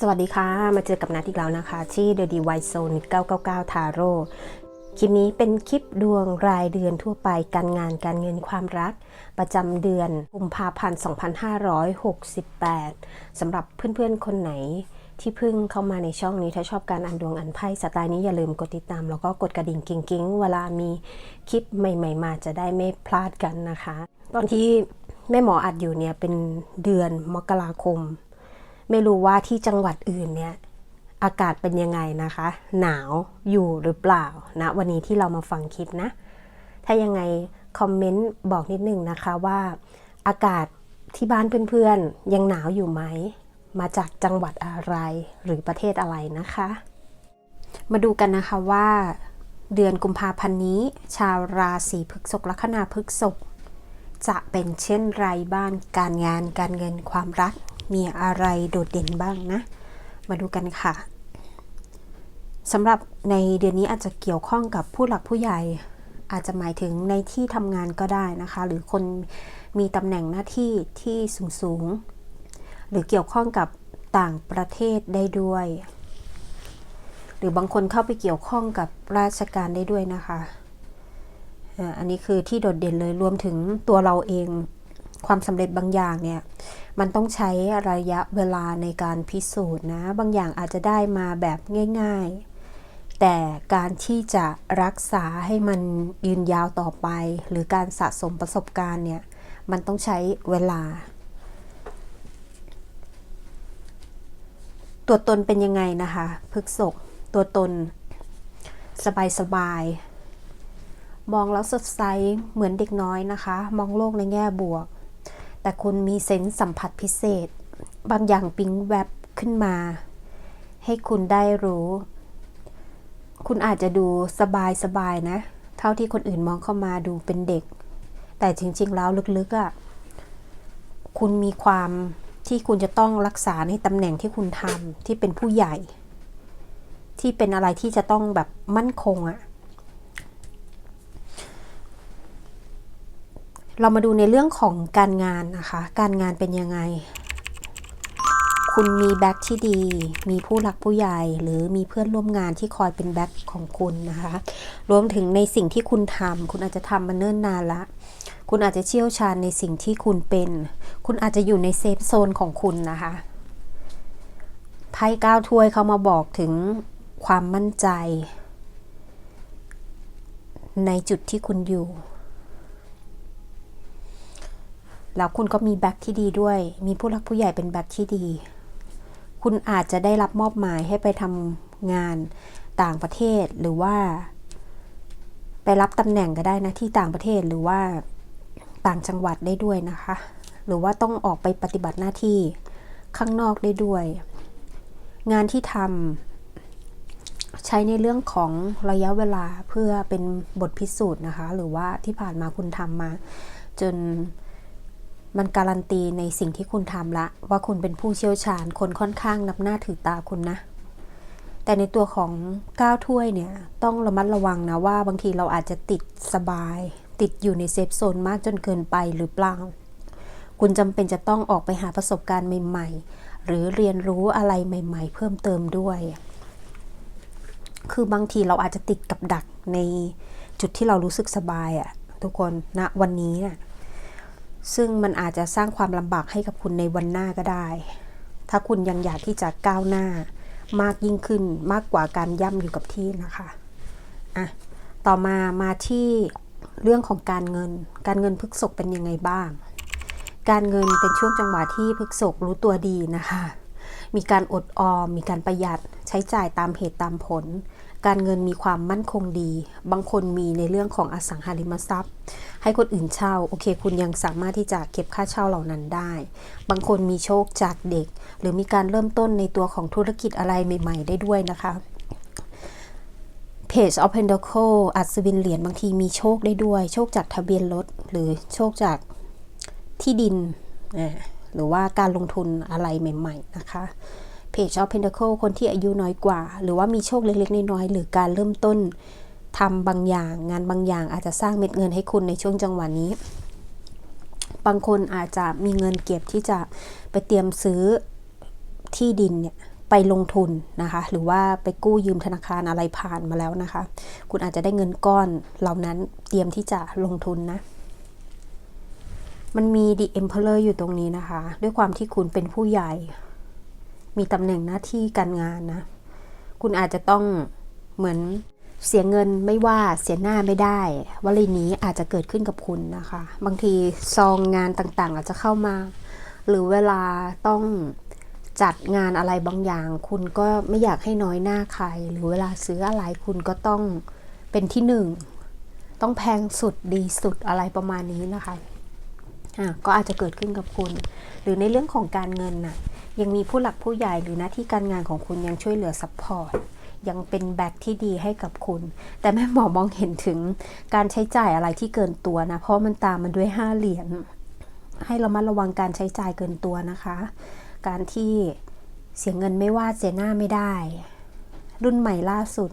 สวัสดีค่ะ มาเจอกับนัดอีกแล้วนะคะ ที่ The Divine Zone 999 Taro คลิปนี้เป็นคลิปดวงรายเดือนทั่วไปการงานการเงินความรัก ประจำเดือนกุมภาพันธ์ 2568สำหรับเพื่อนๆ คนไหนที่เพิ่งเข้ามาในช่องนี้ถ้าชอบการอ่านดวงอ่านไพ่สไตล์นี้อย่าลืมกดติดตาม แล้วก็กดกระดิ่งกิ้งๆ เวลามีคลิปใหม่ ๆ มาจะได้ไม่พลาดกันนะคะ ตอนที่แม่หมออัดอยู่เนี่ยเป็นเดือนมกราคม ไม่รู้ว่าที่จังหวัดอื่นเนี่ยอากาศเป็นยังไงนะคะ หนาวอยู่หรือเปล่านะวันนี้ที่เรามาฟังคลิปนะ ถ้ายังไงคอมเมนต์บอกนิดนึงนะคะว่าอากาศที่บ้านเพื่อนๆ ยังหนาวอยู่ไหม มาจากจังหวัดอะไรหรือประเทศอะไรนะคะ มาดูกันนะคะว่า เดือนกุมภาพันธ์นี้ ชาวราศีพฤษภลัคนาพฤษภจะเป็นเช่นไรบ้างการงานการเงินความรัก มีอะไรโดดเด่นบ้างนะ มาดูกันค่ะสำหรับในเดือนนี้อาจจะเกี่ยวข้องกับผู้หลักผู้ใหญ่ อาจจะหมายถึงในที่ทำงานก็ได้นะคะ หรือคนมีตำแหน่งหน้าที่ที่สูงสูงหรือเกี่ยวข้องกับต่างประเทศได้ด้วย หรือบางคนเข้าไปเกี่ยวข้องกับราชการได้ด้วยนะคะอันนี้คือที่โดดเด่นเลยรวมถึงตัวเราเอง ความสำเร็จบางอย่างเนี่ยมันต้องใช้ระยะเวลาในการพิสูจน์นะ บางอย่างอาจจะได้มาแบบง่าย ๆ แต่การที่จะรักษาให้มันยืนยาวต่อไป หรือการสะสมประสบการณ์เนี่ยมันต้องใช้เวลา ตัวตนเป็นยังไงนะคะพฤกษกตัวตนสบายๆมองแล้วสดใสเหมือนเด็กน้อยนะคะ มองโลกในแง่บวก แต่คุณมีเซนส์สัมผัสพิเศษ บางอย่างปิ๊งแวบขึ้นมา ให้คุณได้รู้ คุณอาจจะดูสบายๆนะ เท่าที่คนอื่นมองเข้ามาดูเป็นเด็ก แต่จริง ๆ แล้วลึกๆอะ่ะคุณมีความที่คุณจะต้องรักษาในตำแหน่งที่คุณทำที่เป็นผู้ใหญ่ ที่เป็นอะไรที่จะต้องแบบมั่นคงอะ่ะ เรามาดูในเรื่องของการงานนะคะ การงานเป็นยังไง คุณมีแบ็คที่ดี มีผู้หลักผู้ใหญ่ หรือมีเพื่อนร่วมงานที่คอยเป็นแบ็คของคุณนะคะ รวมถึงในสิ่งที่คุณทำคุณอาจจะทำมาเนิ่นนานละคุณอาจจะเชี่ยวชาญในสิ่งที่คุณเป็น คุณอาจจะอยู่ในเซฟโซนของคุณนะคะไพ่ก้าวถ้วยเขามาบอกถึงความมั่นใจ ในจุดที่คุณอยู่ แล้วคุณก็มีแบ็คที่ดีด้วย มีผู้หลักผู้ใหญ่เป็นแบ็คที่ดี คุณอาจจะได้รับมอบหมายให้ไปทำงานต่างประเทศหรือว่า ไปรับตำแหน่งก็ได้นะที่ต่างประเทศหรือว่าต่างจังหวัดได้ด้วยนะคะ หรือว่าต้องออกไปปฏิบัติหน้าที่ข้างนอกได้ด้วย งานที่ทำใช้ในเรื่องของระยะเวลาเพื่อเป็นบทพิสูจน์นะคะ หรือว่าที่ผ่านมาคุณทำมา จน มันการันตีในสิ่งที่คุณทำละ ว่าคุณเป็นผู้เชี่ยวชาญคนค่อนข้างนับหน้าถือตาคุณนะ แต่ในตัวของก้าวถ้วยเนี่ย ต้องระมัดระวังนะว่าบางทีเราอาจจะติดสบาย ติดอยู่ในเซฟโซนมากจนเกินไปหรือเปล่า คุณจำเป็นจะต้องออกไปหาประสบการณ์ใหม่ ๆ หรือเรียนรู้อะไรใหม่ ๆ เพิ่มเติมด้วย คือบางทีเราอาจจะติดกับดักในจุดที่เรารู้สึกสบายอะทุกคนณนะวันนี้น่ะ ซึ่งมันอาจจะสร้างความลำบากให้กับคุณในวันหน้าก็ได้ ถ้าคุณยังอยากที่จะก้าวหน้ามากยิ่งขึ้นมากกว่าการย่ำอยู่กับที่นะคะอะต่อมามาที่เรื่องของการเงิน การเงินพฤกษกเป็นยังไงบ้าง การเงินเป็นช่วงจังหวะที่พฤกษกรู้ตัวดีนะคะ มีการอดออม มีการประหยัดใช้จ่ายตามเหตุตามผล การเงินมีความมั่นคงดี บางคนมีในเรื่องของอสังหาริมทรัพย์ ให้คนอื่นเช่า โอเค คุณยังสามารถที่จะเก็บค่าเช่าเหล่านั้นได้ บางคนมีโชคจากเด็ก หรือมีการเริ่มต้นในตัวของธุรกิจอะไรใหม่ ๆ ได้ด้วยนะคะ Page of Pentacle อัศวินเหรียญบางทีมีโชคได้ด้วย โชคจากทะเบียนรถหรือโชคจากที่ดิน หรือว่าการลงทุนอะไรใหม่ ๆ นะคะ Page of Pentacle คนที่อายุน้อยกว่า หรือว่ามีโชคเล็กๆ น้อยๆ หรือการเริ่มต้นทำบางอย่าง งานบางอย่างอาจจะสร้างเม็ดเงินให้คุณในช่วงจังหวะนี้ บางคนอาจจะมีเงินเก็บที่จะไปเตรียมซื้อที่ดินเนี่ยไปลงทุนนะคะ หรือว่าไปกู้ยืมธนาคารอะไรผ่านมาแล้วนะคะ คุณอาจจะได้เงินก้อนเหล่านั้นเตรียมที่จะลงทุนนะ มันมี The Emperor อยู่ตรงนี้นะคะ ด้วยความที่คุณเป็นผู้ใหญ่ มีตำแหน่งหน้าที่การงานนะ คุณอาจจะต้องเหมือนเสียเงินไม่ว่าเสียหน้าไม่ได้วลีนี้อาจจะเกิดขึ้นกับคุณนะคะ บางทีซองงานต่างๆ อาจจะเข้ามา หรือเวลาต้องจัดงานอะไรบางอย่าง คุณก็ไม่อยากให้น้อยหน้าใคร หรือเวลาซื้ออะไรคุณก็ต้องเป็นที่หนึ่งต้องแพงสุดดีสุดอะไรประมาณนี้นะคะอะก็อาจจะเกิดขึ้นกับคุณ หรือในเรื่องของการเงินน่ะ ยังมีผู้หลักผู้ใหญ่หรือหน้าที่การงานของคุณยังช่วยเหลือซัพพอร์ตยังเป็นแบ็คที่ดีให้กับคุณ แต่แม่หมอมองเห็นถึงการใช้จ่ายอะไรที่เกินตัวนะ เพราะมันตามมันด้วยห้าเหรียญให้เรามาระวังการใช้จ่ายเกินตัวนะคะ การที่เสียเงินไม่ว่าเสียหน้าไม่ได้ รุ่นใหม่ล่าสุด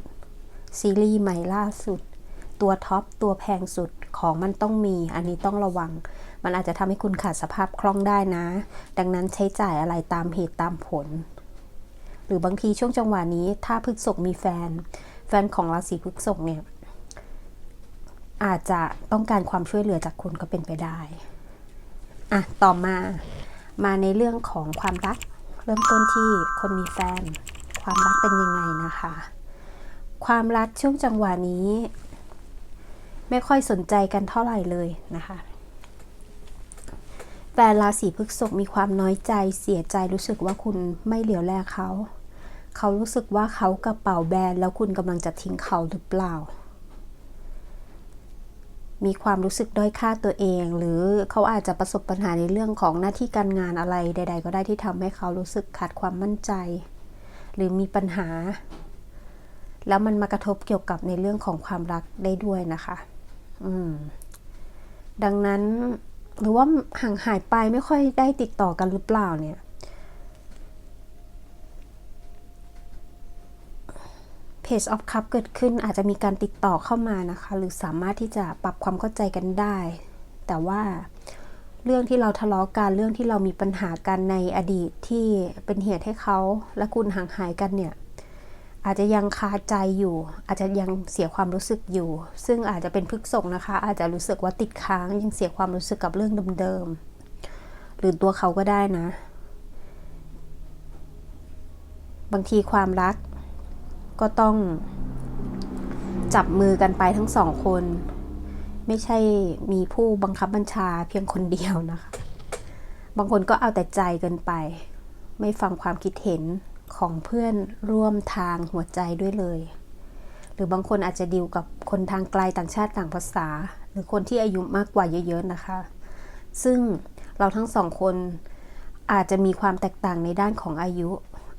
ซีรีส์ใหม่ล่าสุด ตัวท็อปตัวแพงสุดของมันต้องมี อันนี้ต้องระวัง มันอาจจะทำให้คุณขาดสภาพคล่องได้นะ ดังนั้นใช้จ่ายอะไรตามเหตุตามผล หรือบางทีช่วงจังหวะนี้ ถ้าพฤกษกมีแฟน แฟนของราศีพฤกษกเนี่ยอาจจะต้องการความช่วยเหลือจากคุณก็เป็นไปได้อะต่อมามาในเรื่องของความรัก เริ่มต้นที่คนมีแฟน ความรักเป็นยังไงนะคะ ความรักช่วงจังหวะนี้ ไม่ค่อยสนใจกันเท่าไหร่เลยนะคะ แฟนราศีพฤษภมีความน้อยใจเสียใจรู้สึกว่าคุณไม่เหลียวแลเขา เขารู้สึกว่าเขากระเป๋าแบนแล้วคุณกำลังจะทิ้งเขาหรือเปล่า มีความรู้สึกด้อยค่าตัวเอง หรือเขาอาจจะประสบปัญหาในเรื่องของหน้าที่การงานอะไรใด ๆ ก็ได้ที่ทำให้เขารู้สึกขาดความมั่นใจ หรือมีปัญหา แล้วมันมากระทบเกี่ยวกับในเรื่องของความรักได้ด้วยนะคะ อืม ดังนั้น หรือว่าห่างหายไปไม่ค่อยได้ติดต่อกันหรือเปล่าเนี่ย Page of Cup เกิดขึ้นอาจจะมีการติดต่อเข้ามานะคะ หรือสามารถที่จะปรับความเข้าใจกันได้ แต่ว่าเรื่องที่เราทะเลาะกันเรื่องที่เรามีปัญหากันในอดีตที่เป็นเหตุให้เขาและคุณห่างหายกันเนี่ย อาจจะยังคาใจอยู่ อาจจะยังเสียความรู้สึกอยู่ ซึ่งอาจจะเป็นพฤกษกนะคะ อาจจะรู้สึกว่าติดค้างยังเสียความรู้สึกกับเรื่องเดิมๆหรือตัวเขาก็ได้นะ บางทีความรักก็ต้องจับมือกันไปทั้งสองคน ไม่ใช่มีผู้บังคับบัญชาเพียงคนเดียวนะคะ บางคนก็เอาแต่ใจเกินไป ไม่ฟังความคิดเห็น ของเพื่อนร่วมทางหัวใจด้วยเลย หรือบางคนอาจจะดิวกับคนทางไกลต่างชาติต่างภาษา หรือคนที่อายุมากกว่าเยอะๆนะคะ ซึ่งเราทั้งสองคนอาจจะมีความแตกต่างในด้านของอายุ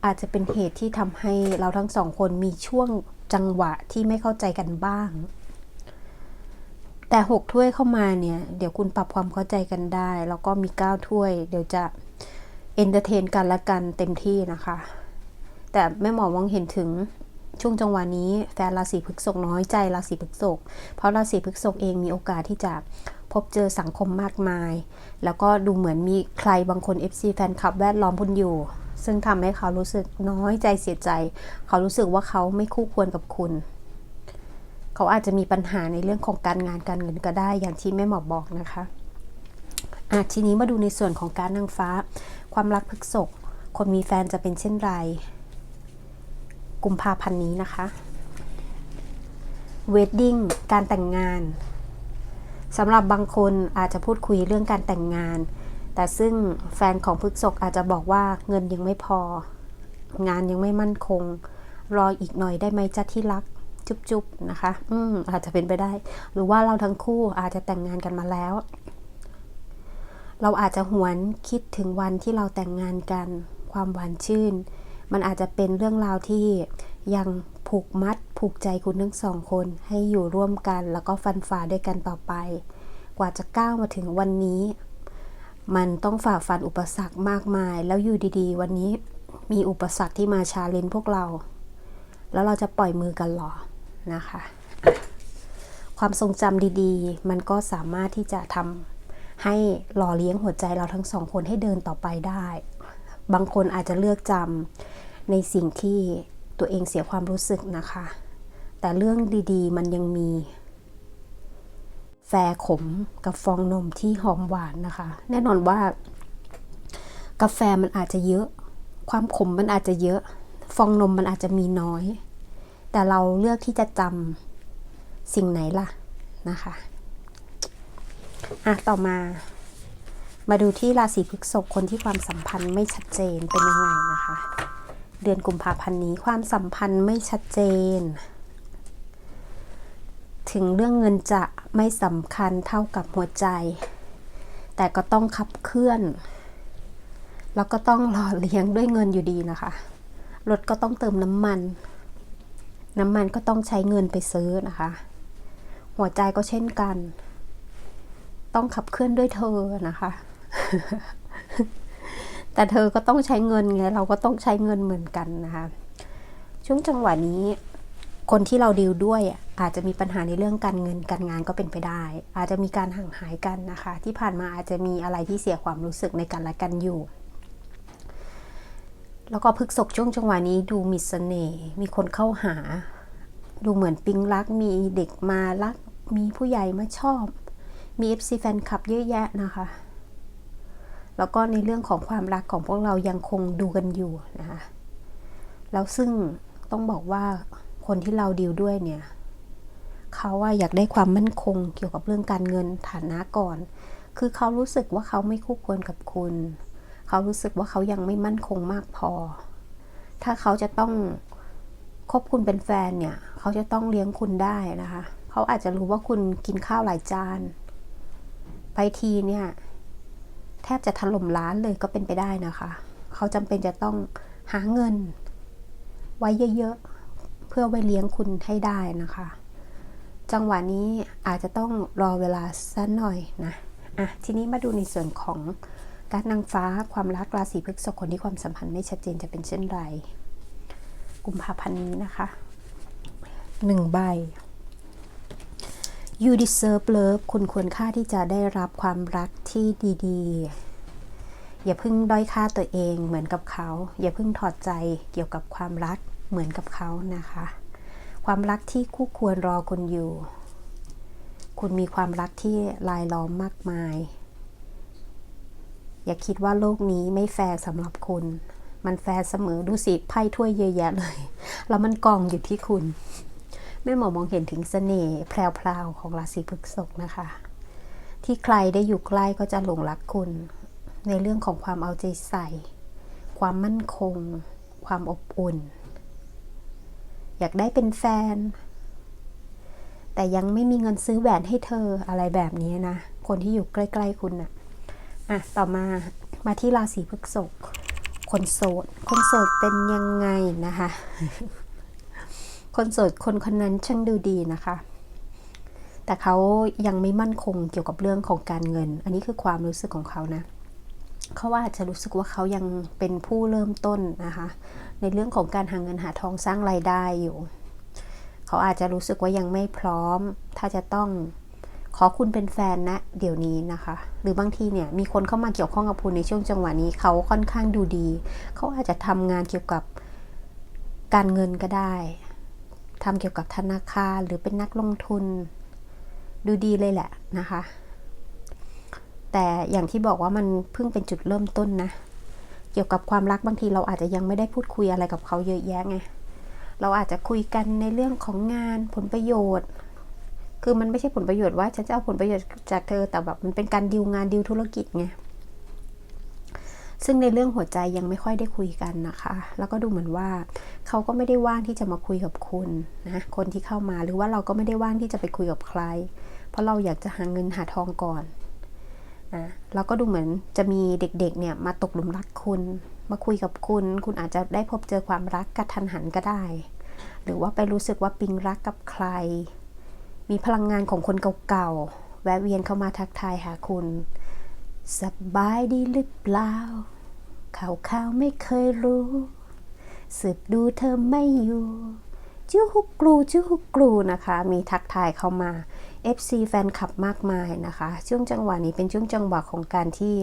อาจจะเป็นเหตุที่ทำให้เราทั้งสองคนมีช่วงจังหวะที่ไม่เข้าใจกันบ้าง แต่หกถ้วยเข้ามาเนี่ย เดี๋ยวคุณปรับความเข้าใจกันได้ แล้วก็มีเก้าถ้วย เดี๋ยวจะเอนเตอร์เทนกันและกันเต็มที่นะคะ แต่แม่หมอมองเห็นถึงช่วงจังหวะนี้แฟนราศีพฤษภน้อยใจราศีพฤษภเพราะราศีพฤษภเองมีโอกาสที่จะพบเจอสังคมมากมาย แล้วก็ดูเหมือนมีใครบางคน FC แฟนคลับแวดล้อมคุณอยู่ ซึ่งทำให้เขารู้สึกน้อยใจเสียใจ เขารู้สึกว่าเขาไม่คู่ควรกับคุณ เขาอาจจะมีปัญหาในเรื่องของการงานการเงินก็ได้อย่างที่แม่หมอบอกนะคะอะทีนี้มาดูในส่วนของการนางฟ้า ความรักพฤกษภคนมีแฟนจะเป็นเช่นไร กุมภาพันธ์นี้นะคะเวดดิ้งการแต่งงานสำหรับบางคนอาจจะพูดคุยเรื่องการแต่งงาน แต่ซึ่งแฟนของพฤกษกอาจจะบอกว่าเงินยังไม่พอ งานยังไม่มั่นคง รออีกหน่อยได้ไหมจ้าที่รัก จุ๊บๆนะคะ อืมอาจจะเป็นไปได้ หรือว่าเราทั้งคู่อาจจะแต่งงานกันมาแล้ว เราอาจจะหวนคิดถึงวันที่เราแต่งงานกัน ความหวานชื่น มันอาจจะเป็นเรื่องราวที่ยังผูกมัดผูกใจคุณทั้งสองคน ให้อยู่ร่วมกัน แล้วก็ฟันฝ่าด้วยกันต่อไป กว่าจะก้าวมาถึงวันนี้ มันต้องฝ่าฟันอุปสรรคมากมาย แล้วอยู่ดีๆ วันนี้มีอุปสรรคที่มาชาเลนพวกเรา แล้วเราจะปล่อยมือกันหรอนะคะความทรงจำดีๆ มันก็สามารถที่จะทำให้หล่อเลี้ยงหัวใจเราทั้งสองคนให้เดินต่อไปได้ บางคนอาจจะเลือกจำในสิ่งที่ตัวเองเสียความรู้สึกนะคะ แต่เรื่องดีๆ มันยังมี แฟขมกับฟองนมที่หอมหวานนะคะ แน่นอนว่ากาแฟมันอาจจะเยอะ ความขมมันอาจจะเยอะ ฟองนมมันอาจจะมีน้อย แต่เราเลือกที่จะจำสิ่งไหนล่ะนะคะ อะ ต่อมา มาดูที่ราศีพฤษภคนที่ความสัมพันธ์ไม่ชัดเจนเป็นยังไงนะคะ เดือนกุมภาพันธ์นี้ความสัมพันธ์ไม่ชัดเจน ถึงเรื่องเงินจะไม่สำคัญเท่ากับหัวใจ แต่ก็ต้องขับเคลื่อน แล้วก็ต้องหล่อเลี้ยงด้วยเงินอยู่ดีนะคะรถก็ต้องเติมน้ำมัน น้ำมันก็ต้องใช้เงินไปซื้อนะคะ หัวใจก็เช่นกัน ต้องขับเคลื่อนด้วยเธอนะคะ แต่เธอก็ต้องใช้เงินไงเราก็ต้องใช้เงินเหมือนกันนะคะ ช่วงจังหวะนี้คนที่เราดีลด้วยอาจจะมีปัญหาในเรื่องการเงินการงานก็เป็นไปได้ อาจจะมีการห่างหายกันนะคะ ที่ผ่านมาอาจจะมีอะไรที่เสียความรู้สึกในกันและกันอยู่ แล้วก็พฤกษกช่วงจังหวะนี้ดูมีเสน่ห์มีคนเข้าหา ดูเหมือนปิ๊งรักมีเด็กมารักมีผู้ใหญ่มาชอบ มี FC แฟนคลับเยอะแยะนะคะ แล้วก็ในเรื่องของความรักของพวกเรายังคงดูกันอยู่นะคะแล้วซึ่งต้องบอกว่าคนที่เราดีลด้วยเนี่ยเขาว่าอยากได้ความมั่นคงเกี่ยวกับเรื่องการเงินฐานะก่อน คือเขารู้สึกว่าเขาไม่คู่ควรกับคุณ เขารู้สึกว่าเขายังไม่มั่นคงมากพอ ถ้าเขาจะต้องคบคุณเป็นแฟนเนี่ยเขาจะต้องเลี้ยงคุณได้นะคะ เขาอาจจะรู้ว่าคุณกินข้าวหลายจาน ไปทีเนี่ย แทบจะถล่มร้านเลยก็เป็นไปได้นะคะ เขาจำเป็นจะต้องหาเงิน ไว้เยอะๆ เพื่อไว้เลี้ยงคุณให้ได้นะคะ จังหวะนี้อาจจะต้องรอเวลาสักหน่อยนะอะทีนี้มาดูในส่วนของการนางฟ้าความรักราศีพฤษภคนที่ความสัมพันธ์ไม่ชัดเจนจะเป็นเช่นไร กุมภาพันธ์นี้นะคะหนึ่งใบ you deserve love คุณควรค่าที่จะได้รับความรักที่ดีๆ อย่าเพิ่งด้อยค่าตัวเองเหมือนกับเขา อย่าเพิ่งถอดใจเกี่ยวกับความรักเหมือนกับเขานะคะ ความรักที่คู่ควรรอคุณอยู่ คุณมีความรักที่ลายล้อมมากมาย อย่าคิดว่าโลกนี้ไม่แฟร์สำหรับคุณ มันแฟร์เสมอดูสิไพ่ถ้วยเยอะแยะเลย แล้วมันกองอยู่ที่คุณ แม่หมอมองเห็นถึงเสน่ห์แพรวๆของราศีพฤษภนะคะ ที่ใครได้อยู่ใกล้ก็จะหลงรักคุณ ในเรื่องของความเอาใจใส่ ความมั่นคง ความอบอุ่น อยากได้เป็นแฟน แต่ยังไม่มีเงินซื้อแหวนให้เธออะไรแบบนี้นะ คนที่อยู่ใกล้ๆคุณน่ะอะ ต่อมามาที่ราศีพฤษภคนโสด คนโสดเป็นยังไงนะคะ คนโสดคนคนนั้นช่างดูดีนะคะ แต่เขายังไม่มั่นคงเกี่ยวกับเรื่องของการเงิน อันนี้คือความรู้สึกของเขานะเขาว่าอาจจะรู้สึกว่าเขายังเป็นผู้เริ่มต้นนะคะ ในเรื่องของการหาเงินหาทองสร้างรายได้อยู่ เขาอาจจะรู้สึกว่ายังไม่พร้อม ถ้าจะต้องขอคุณเป็นแฟนนะ เดี๋ยวนี้นะคะ หรือบางทีเนี่ยมีคนเข้ามาเกี่ยวข้องกับคุณในช่วงจังหวะนี้เขาค่อนข้างดูดี เขาอาจจะทำงานเกี่ยวกับการเงินก็ได้ ทำเกี่ยวกับธนาคารหรือเป็นนักลงทุน ดูดีเลยแหละนะคะ แต่อย่างที่บอกว่ามันเพิ่งเป็นจุดเริ่มต้นนะ เกี่ยวกับความรักบางทีเราอาจจะยังไม่ได้พูดคุยอะไรกับเขาเยอะแยะไงเราอาจจะคุยกันในเรื่องของงานผลประโยชน์ คือมันไม่ใช่ผลประโยชน์ว่าฉันจะเอาผลประโยชน์จากเธอแต่แบบมันเป็นการดีลงานดีลธุรกิจไง ซึ่งในเรื่องหัวใจยังไม่ค่อยได้คุยกันนะคะ แล้วก็ดูเหมือนว่าเขาก็ไม่ได้ว่างที่จะมาคุยกับคุณนะคนที่เข้ามาหรือว่าเราก็ไม่ได้ว่างที่จะไปคุยกับใคร เพราะเราอยากจะหาเงินหาทองก่อนนะแล้วก็ดูเหมือนจะมีเด็กๆเนี่ยมาตกหลุมรักคุณ มาคุยกับคุณ คุณอาจจะได้พบเจอความรักกระทันหันก็ได้ หรือว่าไปรู้สึกว่าปิงรักกับใคร มีพลังงานของคนเก่าๆแวะเวียนเข้ามาทักทายหาคุณสบายดีหรือเปล่า ข่าวข่าวไม่เคยรู้สืบดูเธอไม่อยู่จู้ฮุกกลูจู้ฮุกกลูนะคะ มีทักทายเข้ามา FC แฟนคลับมากมายนะคะ ช่วงจังหวะนี้เป็นช่วงจังหวะของการที่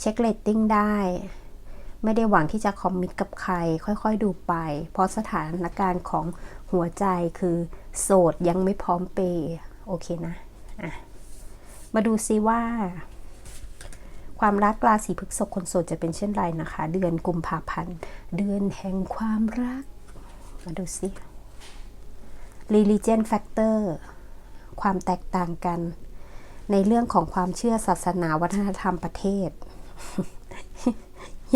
เช็คเลตติ้งได้ ไม่ได้หวังที่จะคอมมิตกับใคร ค่อยๆดูไป เพราะสถานการณ์ของหัวใจคือโสดยังไม่พร้อมเปย์โอเคนะ อะ มาดูซิว่า ความรักราศีพฤษภคนโสดจะเป็นเช่นไรนะคะ เดือนกุมภาพันธ์ เดือนแห่งความรัก มาดูซิ religion factor ความแตกต่างกัน ในเรื่องของความเชื่อศาสนาวัฒนธรรมประเทศ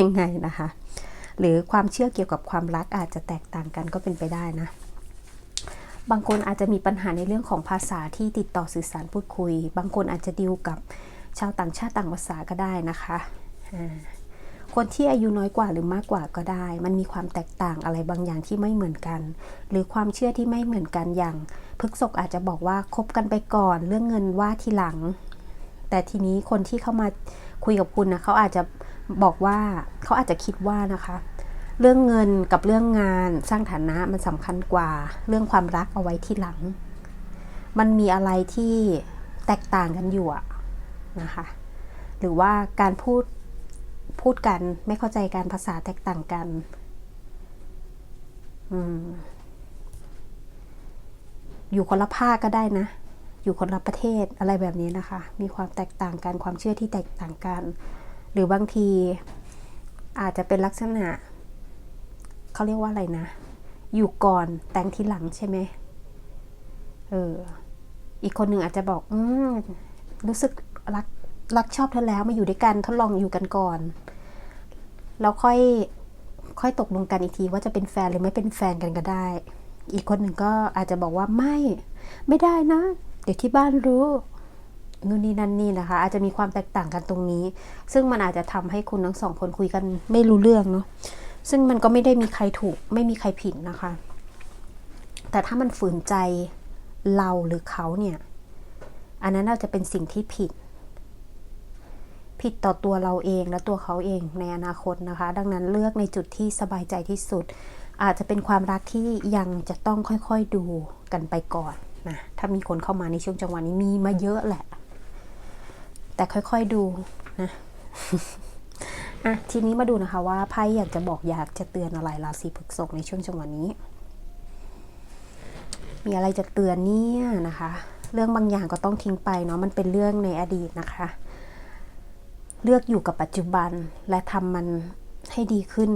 ยังไงนะคะ หรือความเชื่อเกี่ยวกับความรักอาจจะแตกต่างกันก็เป็นไปได้นะบางคนอาจจะมีปัญหาในเรื่องของภาษาที่ติดต่อสื่อสารพูดคุย บางคนอาจจะดิวกับ ชาวต่างชาติต่างภาษาก็ได้นะคะคนที่อายุน้อยกว่าหรือมากกว่าก็ได้ มันมีความแตกต่างอะไรบางอย่างที่ไม่เหมือนกัน หรือความเชื่อที่ไม่เหมือนกันอย่างพฤกษกอาจจะบอกว่าคบกันไปก่อน เรื่องเงินว่าทีหลัง แต่ทีนี้คนที่เข้ามาคุยกับคุณนะเขาอาจจะบอกว่าเขาอาจจะคิดว่านะคะ เรื่องเงินกับเรื่องงานสร้างฐานะมันสำคัญกว่า เรื่องความรักเอาไว้ที่หลัง มันมีอะไรที่แตกต่างกันอยู่อะ นะคะ หรือว่าการพูดพูดกันไม่เข้าใจการภาษาแตกต่างกัน อืม อยู่คนละภาคก็ได้นะ อยู่คนละประเทศอะไรแบบนี้นะคะ มีความแตกต่างกันความเชื่อที่แตกต่างกัน หรือบางทีอาจจะเป็นลักษณะเขาเรียกว่าอะไรนะ อยู่ก่อนแต่งทีหลังใช่ไหมเออ อีกคนหนึ่งอาจจะบอก อืม รู้สึก รักรักชอบเธอแล้วมาอยู่ด้วยกันทดลองอยู่กันก่อน แล้วค่อยค่อยตกลงกันอีกทีว่าจะเป็นแฟนหรือไม่เป็นแฟนกันก็ได้ อีกคนหนึ่งก็อาจจะบอกว่าไม่ไม่ได้นะ เดี๋ยวที่บ้านรู้นู่นนี่นั่นนี่นะคะ อาจจะมีความแตกต่างกันตรงนี้ ซึ่งมันอาจจะทำให้คุณทั้งสองคนคุยกันไม่รู้เรื่องเนาะซึ่งมันก็ไม่ได้มีใครถูก ไม่มีใครผิดนะคะ แต่ถ้ามันฝืนใจเราหรือเขาเนี่ย อันนั้นเราจะเป็นสิ่งที่ผิด ผิดต่อตัวเราเองและตัวเขาเองในอนาคตนะคะ ดังนั้นเลือกในจุดที่สบายใจที่สุด อาจจะเป็นความรักที่ยังจะต้องค่อยๆดูกันไปก่อนนะถ้ามีคนเข้ามาในช่วงจังหวะนี้มีมาเยอะแหละ แต่ค่อยๆดูนะอะทีนี้มาดูนะคะว่าไพ่อยากจะบอกอยากจะเตือนอะไรราศีพฤษภในช่วงจังหวะนี้ มีอะไรจะเตือนเนี่ยนะคะ เรื่องบางอย่างก็ต้องทิ้งไปเนาะมันเป็นเรื่องในอดีตนะคะ เลือกอยู่กับปัจจุบันและทำมันให้ดีขึ้น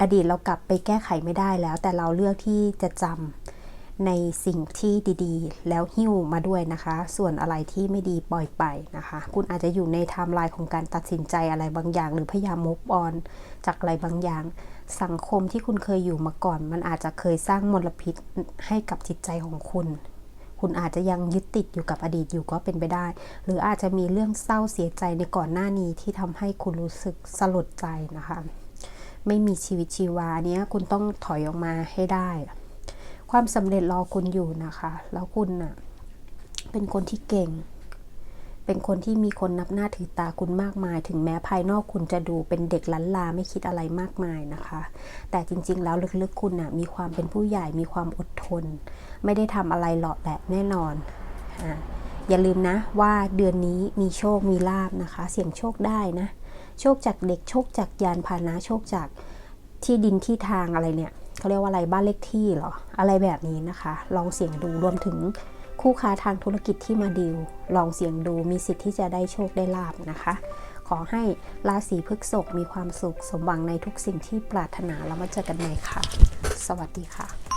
อดีตเรากลับไปแก้ไขไม่ได้แล้ว แต่เราเลือกที่จะจำในสิ่งที่ดีๆ แล้วหิ้วมาด้วยนะคะ ส่วนอะไรที่ไม่ดีปล่อยไปนะคะ คุณอาจจะอยู่ในไทม์ไลน์ของการตัดสินใจอะไรบางอย่าง หรือพยายามมุกออนจากอะไรบางอย่าง สังคมที่คุณเคยอยู่มาก่อน มันอาจจะเคยสร้างมลพิษให้กับจิตใจของคุณ คุณอาจจะยังยึดติดอยู่กับอดีตอยู่ก็เป็นไปได้ หรืออาจจะมีเรื่องเศร้าเสียใจในก่อนหน้านี้ที่ทำให้คุณรู้สึกสลดใจนะคะ ไม่มีชีวิตชีวาเนี้ยคุณต้องถอยออกมาให้ได้ ความสำเร็จรอคุณอยู่นะคะ แล้วคุณน่ะเป็นคนที่เก่ง เป็นคนที่มีคนนับหน้าถือตาคุณมากมาย ถึงแม้ภายนอกคุณจะดูเป็นเด็กล้านลาไม่คิดอะไรมากมายนะคะ แต่จริง ๆ แล้วลึกๆคุณน่ะมีความเป็นผู้ใหญ่มีความอดทน ไม่ได้ทำอะไรหลอกแหละแน่นอนออย่าลืมนะว่าเดือนนี้มีโชคมีลาบนะคะ เสี่ยงโชคได้นะ โชคจากเด็กโชคจากยานพาหนะโชคจากที่ดินที่ทางอะไรเนี่ยเขาเรียกว่าอะไรบ้านเลขที่หรออะไรแบบนี้นะคะ ลองเสี่ยงดูรวมถึง คู่ค้าทางธุรกิจที่มาดีลลองเสี่ยงดูมีสิทธิ์ที่จะได้โชคได้ลาบนะคะ ขอให้ราศีพฤษภมีความสุขสมหวังในทุกสิ่งที่ปรารถนาแล้วมาเจอกันใหม่ค่ะ สวัสดีค่ะ